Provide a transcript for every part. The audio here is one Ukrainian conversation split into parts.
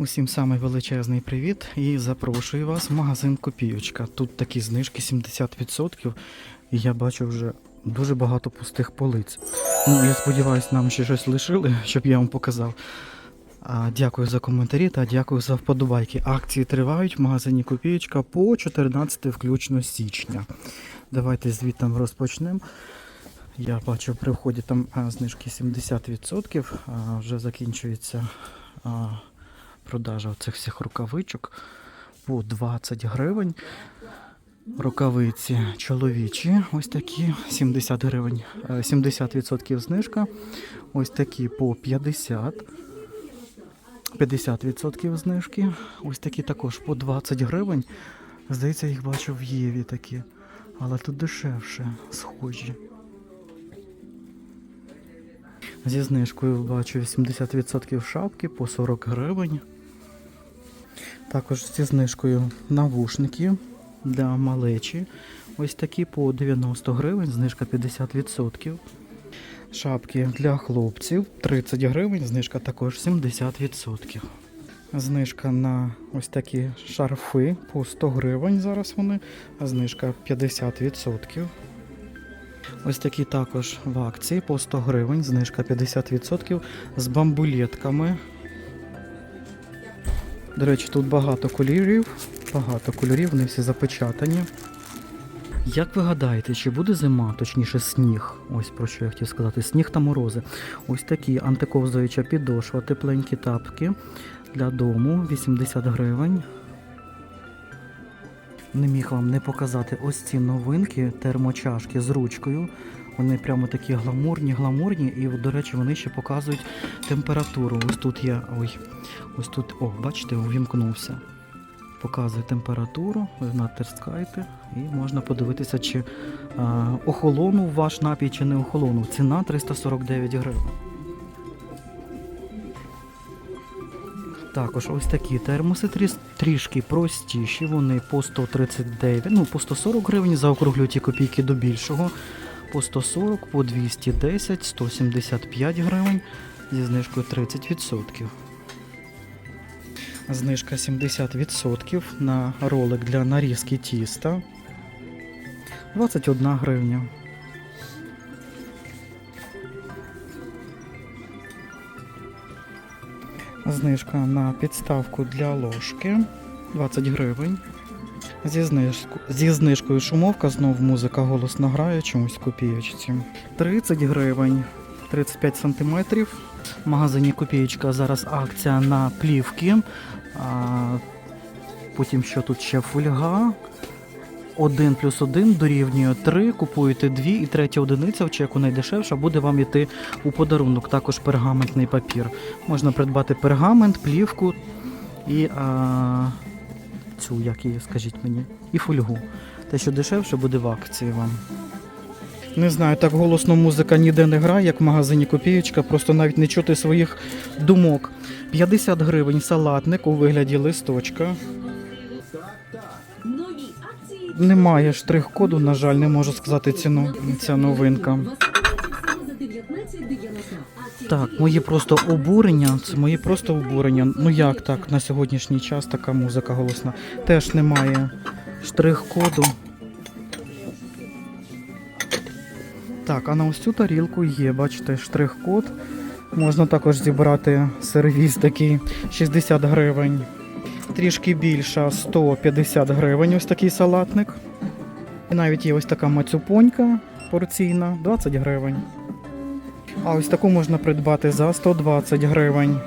Усім самий величезний привіт і запрошую вас в магазин Копійочка. Тут такі знижки 70%, і я бачу вже дуже багато пустих полиць. Ну, я сподіваюся, нам ще щось лишили, щоб я вам показав. А, дякую за коментарі та дякую за вподобайки. Акції тривають в магазині Копійочка по 14 включно січня. Давайте звідти розпочнемо. Я бачу при вході там а, знижки 70%, а вже закінчується а, продажа цих всіх рукавичок по 20 гривень. Рукавиці чоловічі, ось такі 70 гривень, е, 70% знижка. Ось такі по 50. 50% знижки. Ось такі також по 20 гривень. Здається, їх бачу в Єві такі. Але тут дешевше, схожі. Зі знижкою бачу 80% шапки по 40 гривень. Також зі знижкою навушники для малечі. Ось такі по 90 гривень, знижка 50%. Шапки для хлопців 30 гривень, знижка також 70%. Знижка на ось такі шарфи по 100 гривень. Зараз вони, знижка 50%. Ось такі також в акції по 100 гривень, знижка 50% з бамбулетками. До речі, тут багато кольорів, багато кольорів, вони всі запечатані. Як ви гадаєте, чи буде зима, точніше сніг? Ось про що я хотів сказати. Сніг та морози. Ось такі антиковзуюча підошва, тепленькі тапки для дому 80 гривень. Не міг вам не показати ось ці новинки, термочашки з ручкою. Вони прямо такі гламурні, гламурні, і, до речі, вони ще показують температуру. Ось тут є. Ой, ось тут, о, бачите, увімкнувся. Показує температуру, ви натискаєте і можна подивитися, чи а, охолонув ваш напій, чи не охолонув. Ціна 349 гривень. Також ось такі термоси трішки простіші, вони по 139, ну по 140 гривень, заокруглюю ті копійки до більшого. По 140, по 210, 175 гривень зі знижкою 30%. Знижка 70% на ролик для нарізки тіста. 21 гривня. Знижка на підставку для ложки 20 гривень. Зі, знижку, зі знижкою шумовка, знов музика голосно грає чомусь копієчці. 30 гривень, 35 сантиметрів. В магазині Копієчка зараз акція на плівки. А, потім що тут ще фольга. 1 плюс 1 дорівнює 3, купуєте 2 і третя одиниця в чеку найдешевша буде вам йти у подарунок. Також пергаментний папір. Можна придбати пергамент, плівку і а, цю, як її, скажіть мені, і фольгу. Те, що дешевше, буде в акції вам. Не знаю, так голосно музика ніде не грає, як в магазині Копієчка, просто навіть не чути своїх думок. 50 гривень салатник у вигляді листочка. Немає штрих-коду, на жаль, не можу сказати ціну. Ця новинка. За 19,90. Акції Так, мої просто обурення. Це мої просто обурення. Ну як так на сьогоднішній час така музика голосна? Теж немає штрих-коду. Так, а на ось цю тарілку є, бачите, штрих-код. Можна також зібрати сервіс такий 60 гривень. Трішки більша 150 гривень ось такий салатник. І навіть є ось така мацюпонька порційна 20 гривень. А ось таку можна придбати за 120 гривень.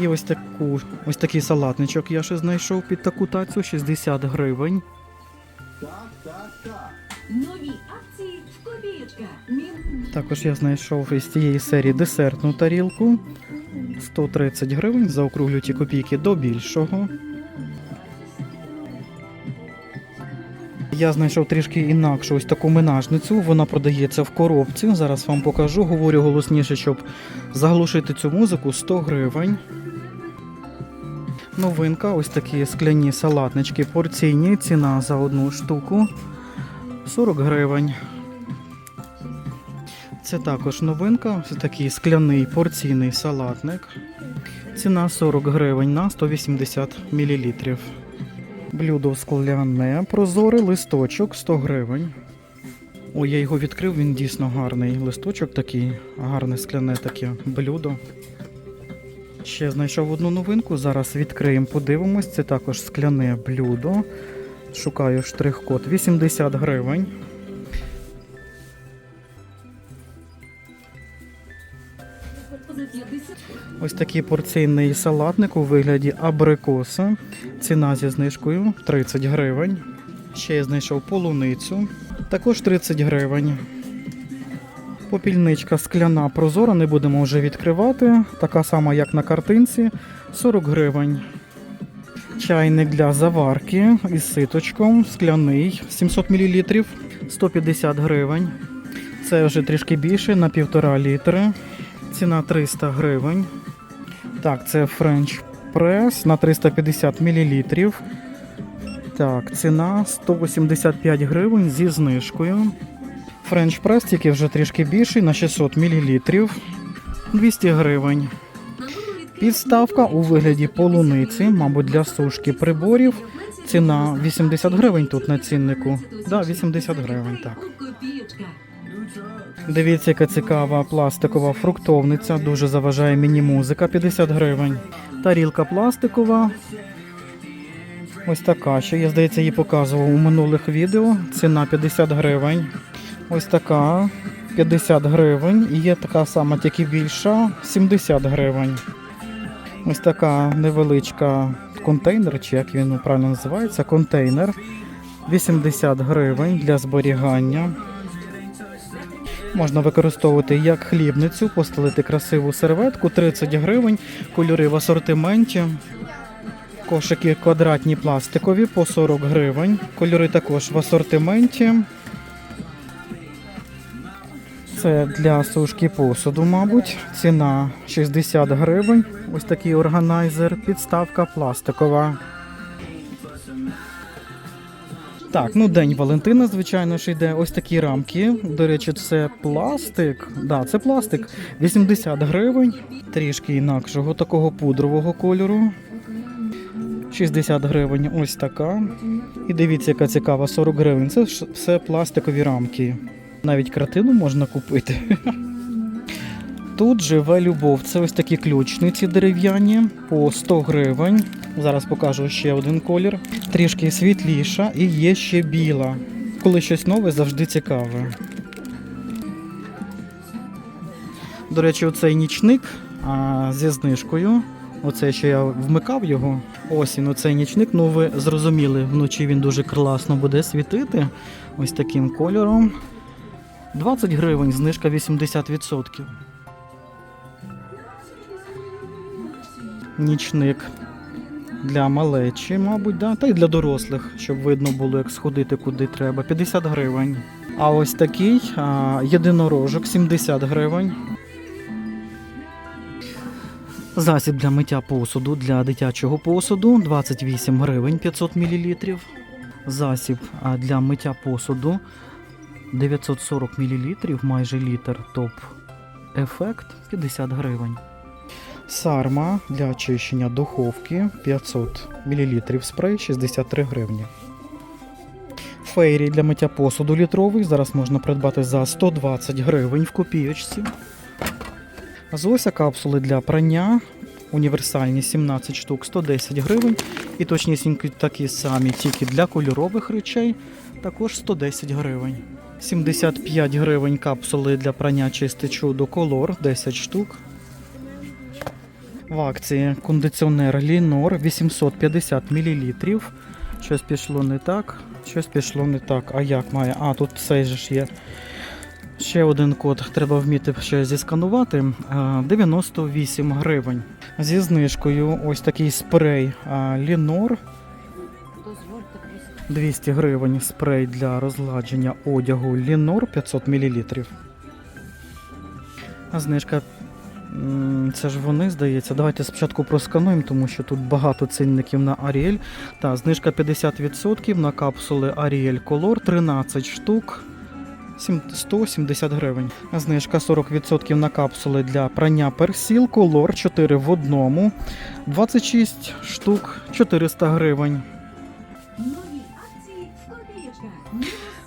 І ось таку, ось такий салатничок я ще знайшов під таку тацю 60 гривень. Нові акції в копієчка. Також я знайшов із цієї серії десертну тарілку. 130 гривень, заокруглю ті копійки до більшого. Я знайшов трішки інакшу ось таку менажницю. Вона продається в коробці. Зараз вам покажу. Говорю голосніше, щоб заглушити цю музику 100 гривень. Новинка, ось такі скляні салатнички порційні. Ціна за одну штуку 40 гривень. Це також новинка, це такий скляний порційний салатник. Ціна 40 гривень на 180 мл. Блюдо скляне, прозорий листочок 100 гривень. Ой, я його відкрив, він дійсно гарний. Листочок такий, гарне скляне таке блюдо. Ще знайшов одну новинку. Зараз відкриємо, подивимось. Це також скляне блюдо. Шукаю штрих-код 80 гривень. Ось такий порційний салатник у вигляді абрикоса. Ціна зі знижкою 30 гривень. Ще я знайшов полуницю. Також 30 гривень. Попільничка скляна прозора, не будемо вже відкривати. Така сама, як на картинці, 40 гривень. Чайник для заварки із ситочком, скляний 700 мл, 150 гривень. Це вже трішки більше на півтора літри. Ціна 300 гривень. Так, це French Press на 350 мл. Так, ціна 185 гривень зі знижкою. French Press тільки вже трішки більший на 600 мл. 200 гривень. Підставка у вигляді полуниці, мабуть, для сушки приборів. Ціна 80 гривень тут на ціннику. Да, 80 гривень, так. Дивіться, яка цікава пластикова фруктовниця. Дуже заважає мені музика 50 гривень. Тарілка пластикова. Ось така. Ще я, здається, її показував у минулих відео. Ціна 50 гривень. Ось така 50 гривень. І є така сама, тільки більша 70 гривень. Ось така невеличка контейнер, чи як він правильно називається, контейнер 80 гривень для зберігання. Можна використовувати як хлібницю, постелити красиву серветку 30 гривень, кольори в асортименті. Кошики квадратні пластикові по 40 гривень. Кольори також в асортименті. Це для сушки посуду, мабуть. Ціна 60 гривень. Ось такий органайзер, підставка пластикова. Так, ну День Валентина, звичайно ж, йде. Ось такі рамки. До речі, це пластик. Да, це пластик. 80 гривень. Трішки інакшого такого пудрового кольору. 60 гривень ось така. І дивіться, яка цікава, 40 гривень. Це ж все пластикові рамки. Навіть картину можна купити. Тут живе любов. Це ось такі ключниці дерев'яні по 100 гривень. Зараз покажу ще один колір. Трішки світліша і є ще біла. Коли щось нове, завжди цікаве. До речі, оцей нічник а, зі знижкою. Оце що я вмикав його. Ось він, оцей нічник. Ну ви зрозуміли, вночі він дуже класно буде світити. Ось таким кольором. 20 гривень, знижка 80%. Нічник для малечі, мабуть, да? та й для дорослих, щоб видно було, як сходити куди треба. 50 гривень. А ось такий а, єдинорожок 70 гривень. Засіб для миття посуду для дитячого посуду 28 гривень 500 мл. Засіб для миття посуду 940 мл, майже літр топ ефект 50 гривень. Сарма для очищення духовки 500 мл спрей 63 гривні. Фейрі для миття посуду літровий зараз можна придбати за 120 гривень в копійочці. Зося капсули для прання. Універсальні 17 штук 110 гривень. І точнісінькі такі самі, тільки для кольорових речей, також 110 гривень. 75 гривень капсули для прання чисте чудо колор 10 штук. В акції кондиціонер Лінор 850 мл. Щось пішло не так, щось пішло не так. А як має? А, тут цей же ж є. Ще один код треба вміти ще зісканувати. Е, 98 гривень. Зі знижкою ось такий спрей е, Лінор. 200 гривень спрей для розгладження одягу Лінор 500 мл. Знижка. Це ж вони, здається. Давайте спочатку проскануємо, тому що тут багато цінників на Ariel. Та, знижка 50% на капсули Ariel Color 13 штук. сім- 170 гривень. Знижка 40% на капсули для прання персіл, колор 4 в одному. 26 штук 400 гривень.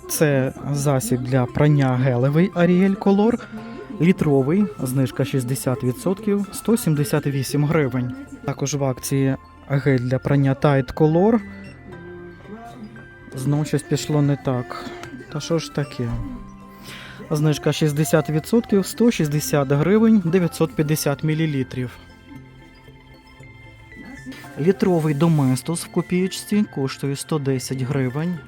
Це засіб для прання гелевий Ariel Color. Літровий, знижка 60%, 178 гривень. Також в акції гель для прання Tide Color. Знову щось пішло не так. Та що ж таке? Знижка 60%, 160 гривень, 950 мл. Літровий доместос в копієчці коштує 110 гривень.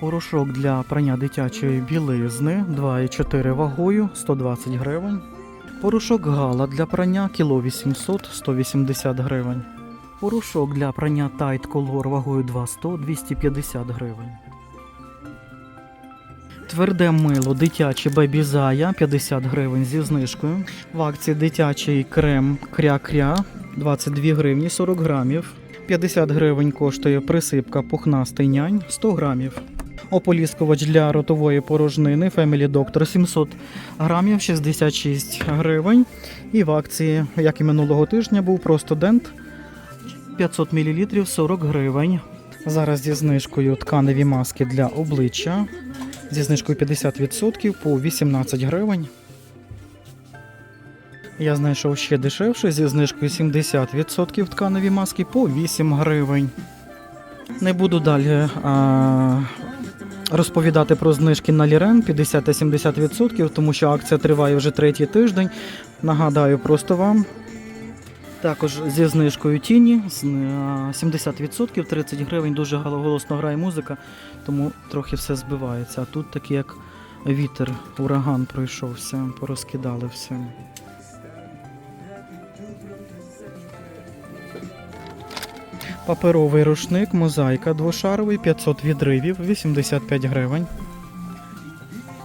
Порошок для прання дитячої білизни 2,4 вагою 120 гривень. Порошок гала для прання кіло 800 180 гривень. Порошок для прання Tide Color вагою 200 250 гривень. Тверде мило дитяче Zaya 50 гривень зі знижкою. В акції дитячий крем Кря-Кря 22 гривні 40 грамів. 50 гривень коштує присипка пухнастий нянь 100 грамів. Ополіскувач для ротової порожнини Family Doctor 700 грамів 66 гривень. І в акції, як і минулого тижня, був просто дент 500 мл 40 гривень. Зараз зі знижкою тканеві маски для обличчя зі знижкою 50% по 18 гривень. Я знайшов ще дешевше зі знижкою 70% тканеві маски по 8 гривень. Не буду далі а, розповідати про знижки на Лірен 50 та 70%, тому що акція триває вже третій тиждень. Нагадаю просто вам. Також зі знижкою тіні з, 70%, 30 гривень, дуже голосно грає музика, тому трохи все збивається. А тут такий як вітер, ураган пройшовся, порозкидали все. Паперовий рушник, мозаїка двошаровий, 500 відривів, 85 гривень.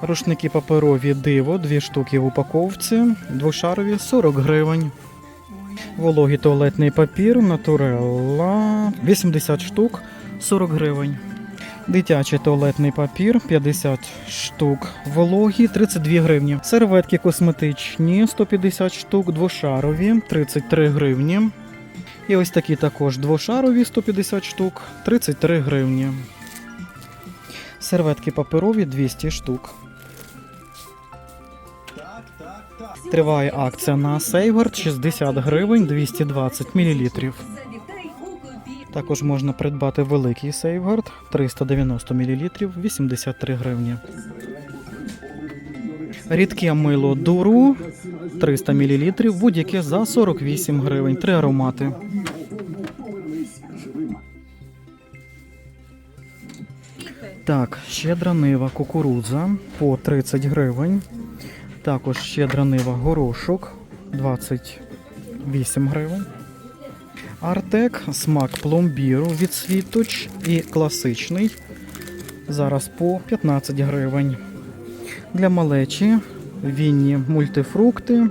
Рушники паперові диво, 2 штуки в упаковці, двошарові 40 гривень. Вологий туалетний папір, натурелла, 80 штук, 40 гривень. Дитячий туалетний папір 50 штук, вологі 32 гривні. Серветки косметичні 150 штук, двошарові 33 гривні. І ось такі також двошарові 150 штук, 33 гривні. Серветки паперові 200 штук. Триває акція на Сейгард 60 гривень 220 мл. Також можна придбати великий Сейфгард 390 мл 83 гривні. Рідке мило дуру 300 мл, будь-яке за 48 гривень. Три аромати. Так, щедра нива кукурудза по 30 гривень. Також щедра нива горошок 28 гривень. Артек, смак пломбіру від світоч і класичний. Зараз по 15 гривень. Для малечі вінні мультифрукти,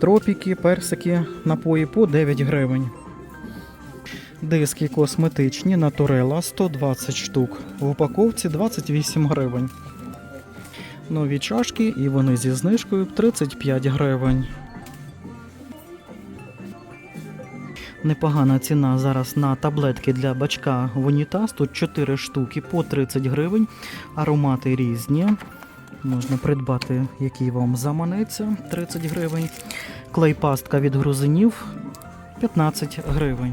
тропіки, персики, напої по 9 гривень. Диски косметичні Натурела 120 штук. В упаковці 28 гривень. Нові чашки і вони зі знижкою 35 гривень. Непогана ціна зараз на таблетки для бачка в. Тут 4 штуки по 30 гривень. Аромати різні. Можна придбати, який вам заманеться 30 гривень. Клейпастка від грузинів 15 гривень.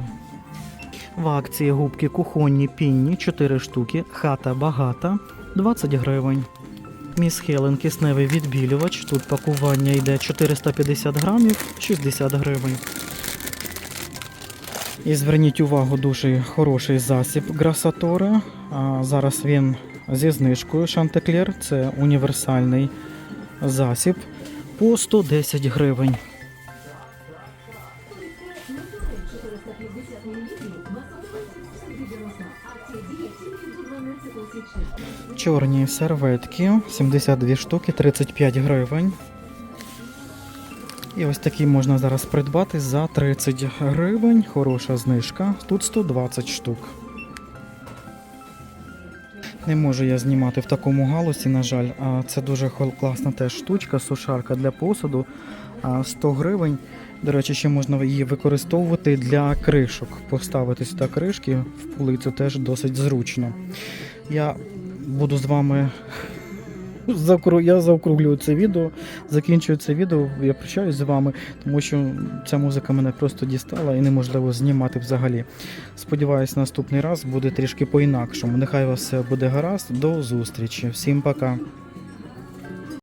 В акції губки кухонні пінні 4 штуки. Хата багата 20 гривень. Міс Хелен кисневий відбілювач. Тут пакування йде 450 грамів 60 гривень. І зверніть увагу, дуже хороший засіб Грасатора. Зараз він зі знижкою Шантеклер. Це універсальний засіб по 110 гривень. Чорні серветки 72 штуки, 35 гривень. І ось такі можна зараз придбати за 30 гривень. Хороша знижка. Тут 120 штук. Не можу я знімати в такому галусі, на жаль. А це дуже класна теж штучка, сушарка для посуду. А 100 гривень. До речі, ще можна її використовувати для кришок. Поставити сюди кришки в полицю теж досить зручно. Я буду з вами. Я заокруглюю це відео, закінчую це відео, я прощаюсь з вами, тому що ця музика мене просто дістала і неможливо знімати взагалі. Сподіваюсь, наступний раз буде трішки по-інакшому. Нехай вас все буде гаразд. До зустрічі. Всім пока.